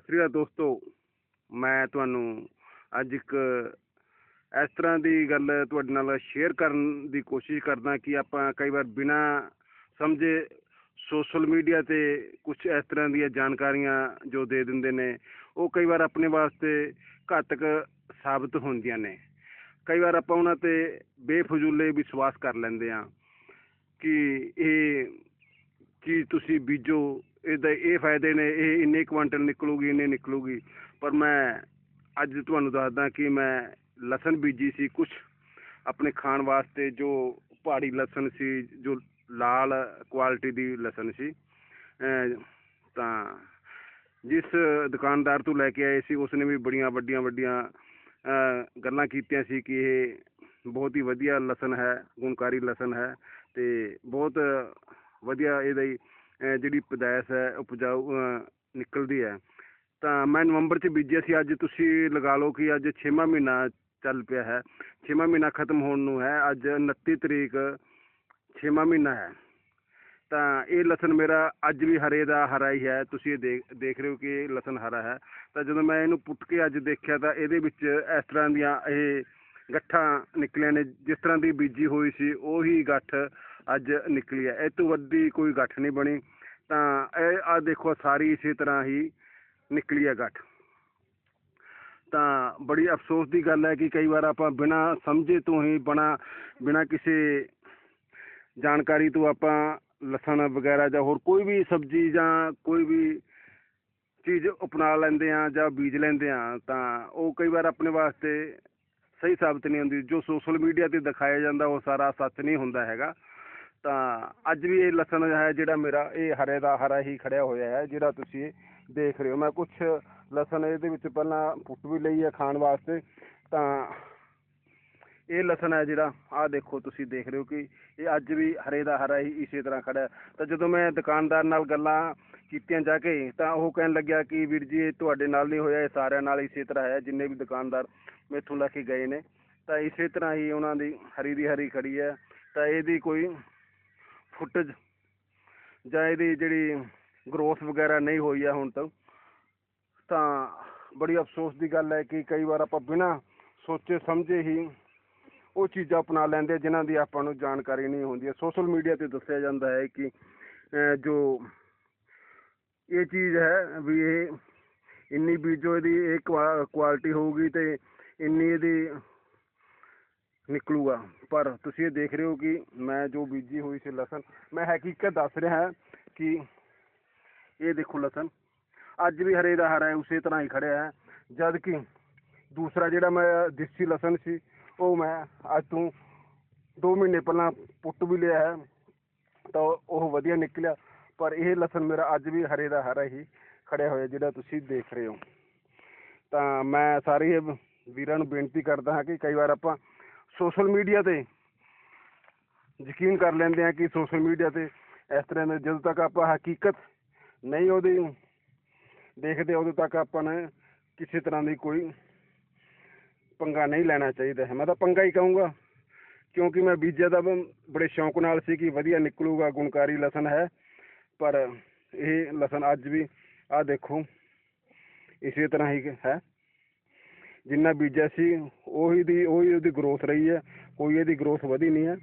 ਸ੍ਰੀ ਅਕਾਲ ਦੋਸਤੋ, ਮੈਂ ਤੁਹਾਨੂੰ ਅੱਜ ਇੱਕ ਇਸ ਤਰ੍ਹਾਂ ਦੀ ਗੱਲ ਤੁਹਾਡੇ ਨਾਲ ਸ਼ੇਅਰ ਕਰਨ ਦੀ ਕੋਸ਼ਿਸ਼ ਕਰਦਾ ਕਿ ਆਪਾਂ ਕਈ ਵਾਰ ਬਿਨਾਂ ਸਮਝੇ ਸੋਸ਼ਲ ਮੀਡੀਆ ਤੇ ਕੁਝ ਇਸ ਤਰ੍ਹਾਂ ਦੀਆਂ ਜਾਣਕਾਰੀਆਂ ਜੋ ਦੇ ਦਿੰਦੇ ਨੇ, ਉਹ ਕਈ ਵਾਰ ਆਪਣੇ ਵਾਸਤੇ ਘਾਤਕ ਸਾਬਤ ਹੁੰਦੀਆਂ ਨੇ। ਕਈ ਵਾਰ ਆਪਾਂ ਉਹਨਾਂ ਤੇ ਬੇਫਜ਼ੂਲੇ ਵਿਸ਼ਵਾਸ ਕਰ ਲੈਂਦੇ ਆ ਕਿ ਇਹ ਚੀਜ਼ ਤੁਸੀਂ ਬੀਜੋ ਇਹਦੇ ਇਹ ਫਾਇਦੇ ਨੇ, ਇਹ ਇੰਨੇ ਕੁਆਂਟਲ ਨਿਕਲੂਗੀ, ਇੰਨੇ ਨਿਕਲੂਗੀ। ਪਰ ਮੈਂ ਅੱਜ ਤੁਹਾਨੂੰ ਦੱਸਦਾ ਕਿ ਮੈਂ ਲਸਣ ਬੀਜੀ ਸੀ ਕੁਝ ਆਪਣੇ ਖਾਣ ਵਾਸਤੇ ਜੋ ਪਹਾੜੀ ਲਸਣ ਸੀ, ਜੋ ਲਾਲ ਕੁਆਲਿਟੀ ਦੀ ਲਸਣ ਸੀ ਤਾਂ ਜਿਸ ਦੁਕਾਨਦਾਰ ਤੋਂ ਲੈ ਕੇ ਆਏ ਸੀ, ਉਸਨੇ ਵੀ ਬੜੀਆਂ ਵੱਡੀਆਂ ਵੱਡੀਆਂ ਗੱਲਾਂ ਕੀਤੀਆਂ ਸੀ ਕਿ ਇਹ ਬਹੁਤ ਹੀ ਵਧੀਆ ਲਸਣ ਹੈ, ਗੁਣਕਾਰੀ ਲਸਣ ਹੈ ਤੇ ਬਹੁਤ ਵਧੀਆ ਇਹਦਾ ਅਹ ਜਿਹੜੀ ਪਦਾਇਸ਼ ਹੈ, ਉਪਜਾਊ ਨਿਕਲਦੀ ਹੈ। ਤਾਂ ਮੈਂ ਨਵੰਬਰ ਚ ਬੀਜਿਆ ਸੀ, ਅੱਜ ਤੁਸੀਂ ਲਗਾ ਲਓ ਕਿ ਅੱਜ 6ਵਾਂ ਮਹੀਨਾ ਚੱਲ ਪਿਆ ਹੈ। 6ਵਾਂ ਮਹੀਨਾ ਖਤਮ ਹੋਣ ਨੂੰ ਹੈ, ਅੱਜ 29 ਤਰੀਕ 6ਵਾਂ ਮਹੀਨਾ ਹੈ। ਤਾਂ ਇਹ ਲਸਣ ਮੇਰਾ ਅੱਜ ਵੀ ਹਰੇ ਦਾ ਹਰਾ ਹੀ ਹੈ। ਤੁਸੀਂ ਇਹ ਦੇਖ ਦੇਖ ਰਹੇ ਹੋ ਕਿ ਇਹ ਲਸਣ ਹਰਾ ਹੈ। ਤਾਂ ਜਦੋਂ ਮੈਂ ਇਹਨੂੰ ਪੁੱਟ ਕੇ ਅੱਜ ਦੇਖਿਆ, ਤਾਂ ਇਹਦੇ ਵਿੱਚ ਇਸ ਤਰ੍ਹਾਂ ਦੀਆਂ ਇਹ ਗੱਠਾਂ ਨਿਕਲੀਆਂ ਨੇ। ਜਿਸ ਤਰ੍ਹਾਂ ਦੀ ਬੀਜੀ ਹੋਈ ਸੀ, ਉਹੀ ਗੱਠ ਅੱਜ ਨਿਕਲੀ ਹੈ। ਇਹ ਤੋਂ ਵੱਡੀ ਕੋਈ ਗੱਠ ਨਹੀਂ ਬਣੀ। ਤਾਂ ਇਹ ਆ ਦੇਖੋ, ਸਾਰੀ ਇਸੇ ਤਰ੍ਹਾਂ ਹੀ ਨਿਕਲੀ ਹੈ ਗੱਠ। ਤਾਂ ਬੜੀ ਅਫਸੋਸ ਦੀ ਗੱਲ ਹੈ ਕਿ ਕਈ ਵਾਰ ਆਪਾਂ ਬਿਨਾਂ ਸਮਝੇ ਤੋਂ ਹੀ, ਬਣਾ, ਬਿਨਾਂ ਕਿਸੇ ਜਾਣਕਾਰੀ ਤੋਂ ਆਪਾਂ ਲਸਣ ਵਗੈਰਾ ਜਾਂ ਹੋਰ ਕੋਈ ਵੀ ਸਬਜ਼ੀ ਜਾਂ ਕੋਈ ਵੀ ਚੀਜ਼ ਅਪਣਾ ਲੈਂਦੇ ਆ ਜਾਂ ਬੀਜ ਲੈਂਦੇ ਆ ਤਾਂ ਉਹ ਕਈ ਵਾਰ ਆਪਣੇ ਵਾਸਤੇ ਸਹੀ ਸਾਬਤ ਨਹੀਂ ਹੁੰਦੀ। ਜੋ ਸੋਸ਼ਲ ਮੀਡੀਆ ਤੇ ਦਿਖਾਇਆ ਜਾਂਦਾ, ਉਹ ਸਾਰਾ ਸੱਚ ਨਹੀਂ ਹੁੰਦਾ ਹੈਗਾ। ਤਾਂ ਅੱਜ ਵੀ ਇਹ ਲਸਣ ਹੈ ਜਿਹੜਾ ਮੇਰਾ, ਇਹ ਹਰੇ ਦਾ ਹਰਾ ਹੀ ਖੜਿਆ ਹੋਇਆ ਹੈ, ਜਿਹੜਾ ਤੁਸੀਂ ਦੇਖ ਰਹੇ ਹੋ। ਮੈਂ ਕੁਝ ਲਸਣ ਇਹਦੇ ਵਿੱਚ ਪਹਿਲਾਂ ਪੁੱਟ ਵੀ ਲਈ ਹੈ ਖਾਣ ਵਾਸਤੇ। ਤਾਂ ਇਹ ਲਸਣ ਹੈ ਜਿਹੜਾ, ਆਹ ਦੇਖੋ ਤੁਸੀਂ ਦੇਖ ਰਹੇ ਹੋ ਕਿ ਇਹ ਅੱਜ ਵੀ ਹਰੇ ਦਾ ਹਰਾ ਹੀ ਇਸੇ ਤਰ੍ਹਾਂ ਖੜਾ ਤਾਂ ਜਦੋਂ ਮੈਂ ਦੁਕਾਨਦਾਰ ਨਾਲ ਗੱਲਾਂ ਕੀਤੀਆਂ ਜਾ ਕੇ, ਤਾਂ ਉਹ ਕਹਿਣ ਲੱਗਿਆ ਕਿ ਵੀਰ ਜੀ, ਇਹ ਤੁਹਾਡੇ ਨਾਲ ਨਹੀਂ ਹੋਇਆ, ਇਹ ਸਾਰਿਆਂ ਨਾਲ ਇਸੇ ਤਰ੍ਹਾਂ ਹੈ, ਜਿੰਨੇ ਵੀ ਦੁਕਾਨਦਾਰ ਮੇਥੋਂ ਲੈ ਕੇ ਗਏ ਨੇ। ਤਾਂ ਇਸੇ ਤਰ੍ਹਾਂ ਹੀ ਉਹਨਾਂ ਦੀ ਹਰੀ ਦੀ ਹਰੀ ਖੜੀ ਹੈ। ਤਾਂ ਇਹਦੀ ਕੋਈ ਫੁੱਟੇਜ ਜਾਂ ਇਹਦੀ ਜਿਹੜੀ ਗਰੋਥ ਵਗੈਰਾ ਨਹੀਂ ਹੋਈ ਹੈ ਹੁਣ ਤੱਕ, ਤਾਂ ਬੜੀ ਅਫਸੋਸ ਦੀ ਗੱਲ ਹੈ ਕਿ ਕਈ ਵਾਰ ਆਪਾਂ ਬਿਨਾਂ ਸੋਚੇ ਸਮਝੇ ਹੀ ਉਹ ਚੀਜ਼ਾਂ ਅਪਣਾ ਲੈਂਦੇ ਜਿਨ੍ਹਾਂ ਦੀ ਆਪਾਂ ਨੂੰ ਜਾਣਕਾਰੀ ਨਹੀਂ ਹੁੰਦੀ। ਹੈ ਸੋਸ਼ਲ ਮੀਡੀਆ ਤੇ ਦੱਸਿਆ ਜਾਂਦਾ ਹੈ ਕਿ ਜੋ ਇਹ ਚੀਜ਼ ਹੈ ਵੀ ਇਹ ਇੰਨੀ ਬੀਜੋ ਇਹਦੀ ਇਹ ਕੁਆਲਿਟੀ ਹੋਊਗੀ ਤੇ ਇੰਨੀ ਇਹਦੀ ਨਿਕਲੂਗਾ। ਪਰ ਤੁਸੀਂ ਇਹ ਦੇਖ ਰਹੇ ਹੋ ਕਿ ਮੈਂ ਜੋ ਬੀਜੀ ਹੋਈ ਸੀ ਲਸਣ, ਮੈਂ ਹਕੀਕਤ ਦੱਸ ਰਿਹਾ ਹਾਂ ਕਿ ਇਹ ਦੇਖੋ ਲਸਣ, ਅੱਜ ਵੀ ਹਰੇ ਦਾ ਹਰਾ ਹੈ, ਉਸੇ ਤਰ੍ਹਾਂ ਹੀ ਖੜਿਆ ਹੈ। ਜਦ ਕਿ ਦੂਸਰਾ ਜਿਹੜਾ ਮੈਂ ਦੇਸੀ ਲਸਣ ਸੀ, ਉਹ ਮੈਂ ਅੱਜ ਤੋਂ 2 ਮਹੀਨੇ ਪਹਿਲਾਂ ਪੁੱਟ ਵੀ ਲਿਆ ਹੈ, ਤਾਂ ਉਹ ਵਧੀਆ ਨਿਕਲਿਆ। ਪਰ ਇਹ ਲਸਣ ਮੇਰਾ ਅੱਜ ਵੀ ਹਰੇ ਦਾ ਹਰਾ ਹੀ ਖੜਿਆ ਹੋਇਆ, ਜਿਹੜਾ ਤੁਸੀਂ ਦੇਖ ਰਹੇ ਹੋ। ਤਾਂ ਮੈਂ ਸਾਰੇ ਵੀਰਾਂ ਨੂੰ ਬੇਨਤੀ ਕਰਦਾ ਹਾਂ ਕਿ ਕਈ ਵਾਰ ਆਪਾਂ ਸੋਸ਼ਲ ਮੀਡੀਆ ਤੇ ਯਕੀਨ ਕਰ ਲੈਂਦੇ ਹਾਂ ਕਿ ਸੋਸ਼ਲ ਮੀਡੀਆ ਤੇ ਇਸ ਤਰ੍ਹਾਂ ਦੇ ਜਦੋਂ ਤੱਕ ਆਪਾਂ ਹਕੀਕਤ ਨਹੀਂ ਉਹਦੀ ਦੇਖਦੇ ਉਦੋਂ ਤੱਕ ਆਪਾਂ ਨੇ ਕਿਸੇ ਤਰ੍ਹਾਂ ਦੀ ਕੋਈ ਪੰਗਾ ਨਹੀਂ ਲੈਣਾ ਚਾਹੀਦਾ ਹੈ ਮੈਂ ਤਾਂ ਪੰਗਾ ਹੀ ਕਹੂੰਗਾ ਕਿਉਂਕਿ ਮੈਂ ਬੀਜਿਆ ਦਾ ਬ- ਬੜੇ ਸ਼ੌਂਕ ਨਾਲ ਸੀ ਕਿ ਵਧੀਆ ਨਿਕਲੂਗਾ ਗੁਣਕਾਰੀ ਲਸਣ ਹੈ ਪਰ ਇਹ ਲਸਣ ਅੱਜ ਵੀ ਆਹ ਦੇਖੋ ਇਸੇ ਤਰ੍ਹਾਂ ਹੀ ਹੈ ਜਿੰਨਾ ਬੀਜਿਆ ਸੀ, ਉਹੀ ਦੀ, ਉਹੀ ਉਹਦੀ ਗਰੋਥ ਰਹੀ ਹੈ, ਕੋਈ ਇਹਦੀ ਗਰੋਥ ਵਧੀ ਨਹੀਂ ਹੈ।